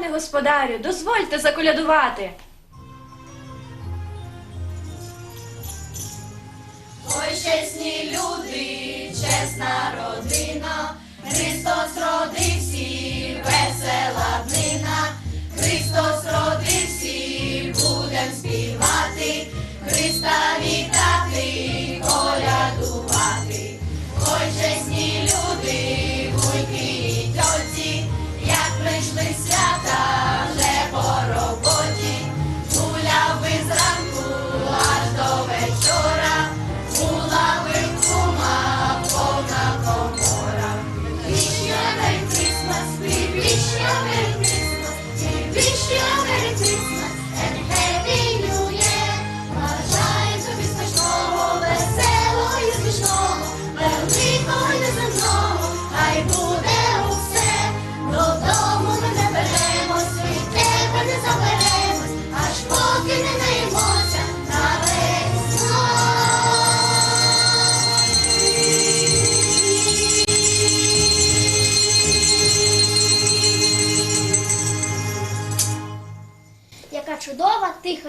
Пане господарю, дозвольте заколядувати. Ой, чесні люди, чесна родина, Христос родився, весела днина,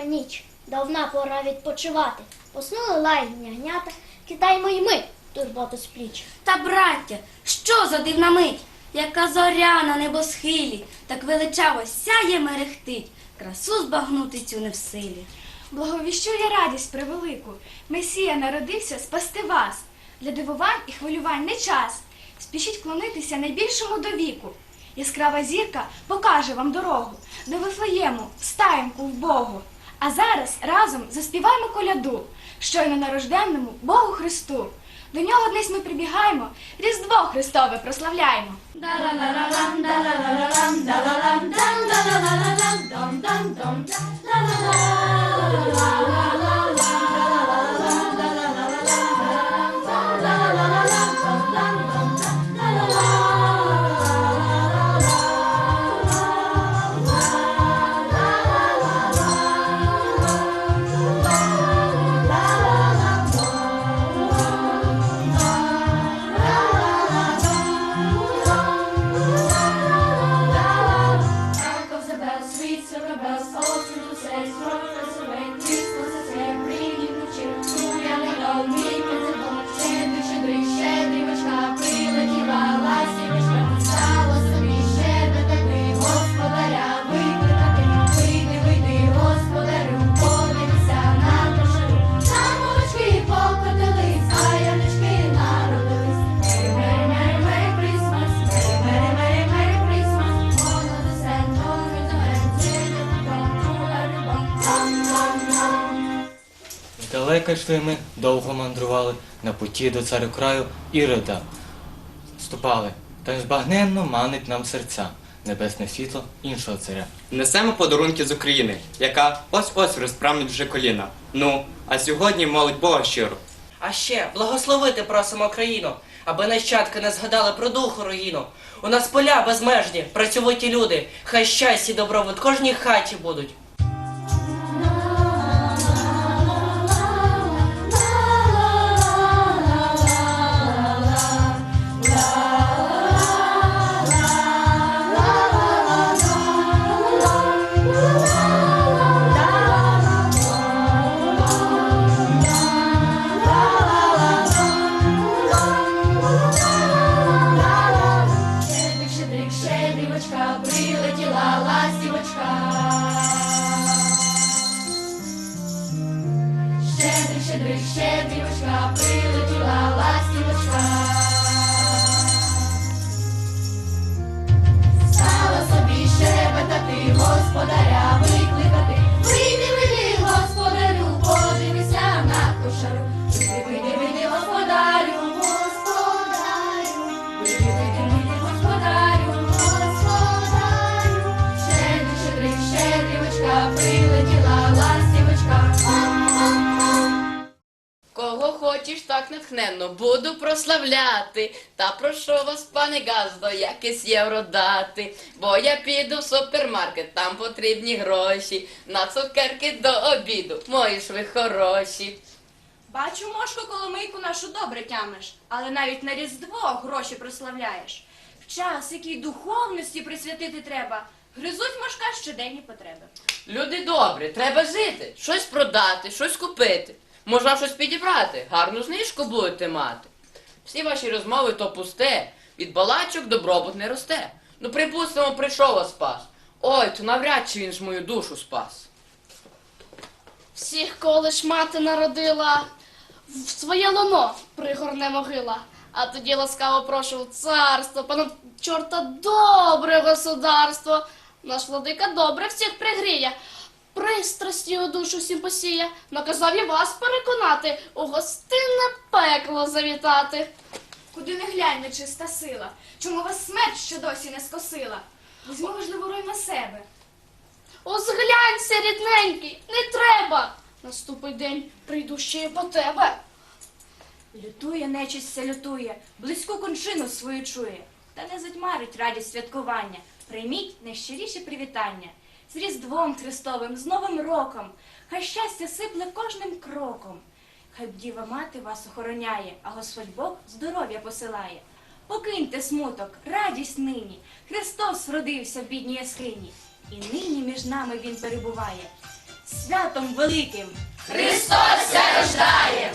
тиха ніч, давна пора відпочивати. Поснули лайні ягнята, кидаємо й ми турботу з пліч. Та, браття, що за дивна мить, яка зоря на небосхилі, так величаво сяє мерехтить, красу збагнути цю не в силі. Благовіщує радість превелику. Месія народився спасти вас. Для дивувань і хвилювань не час. Спішіть вклонитися найбільшому до віку. Яскрава зірка покаже вам дорогу до Вифлеєму, встаємку в Богу. А зараз разом заспіваємо коляду, щойно нарожденному Богу Христу. До нього днесь ми прибігаємо, Різдво Христове прославляємо. Hark Далеко йшли ми, довго мандрували, на путі до царю краю Ірода ступали. Та незбагненно манить нам серця, небесне світло іншого царя. Несемо подарунки з України, яка ось-ось розправить вже коліна. Ну, а сьогодні молить Бога щиро. А ще благословити просимо країну, аби нащадки не згадали про духу руїну. У нас поля безмежні, працьовиті люди, хай щастя і добробут кожній хаті будуть. Натхненно, буду прославляти. Та прошу вас, пане Газдо, якесь євро дати. Бо я піду в супермаркет, там потрібні гроші. На цукерки до обіду, мої ж ви хороші. Бачу, мошко коломийку нашу добре тямиш, але навіть на Різдво гроші прославляєш. В час, який духовності присвятити треба, Гризуть мошка щоденні потреби. Люди добрі, треба жити, щось продати, щось купити. Можна щось підібрати, гарну знижку будете мати. Всі ваші розмови то пусте, від балачок добробут не росте. Ну, припустимо, прийшов вас спас. Ой, то навряд чи він ж мою душу спас. Всіх, кого лиш мати народила, в своє лоно пригорне могила. А тоді ласкаво прошу в царство, пана чорта добре государство. Наш владика добре всіх пригріє. Пристрасті у душу всім посіє. Наказав я вас переконати, у гостинне пекло завітати. Куди не глянь, нечиста сила. Чому вас смерть ще досі не скосила? Візьми важливу роль на себе. Озглянься, рідненький, не треба. Наступить день, прийду ще й по тебе. Лютує, нечистя лютує, близьку кончину свою чує. Та не затьмарить радість святкування. Прийміть найщиріші привітання. З Різдвом Христовим, з Новим роком. Хай щастя сипле кожним кроком. Хай діва мати вас охороняє, а Господь Бог здоров'я посилає. Покиньте смуток, радість нині. Христос родився в бідній яскині. І нині між нами він перебуває. Святом великим! Христос рождає!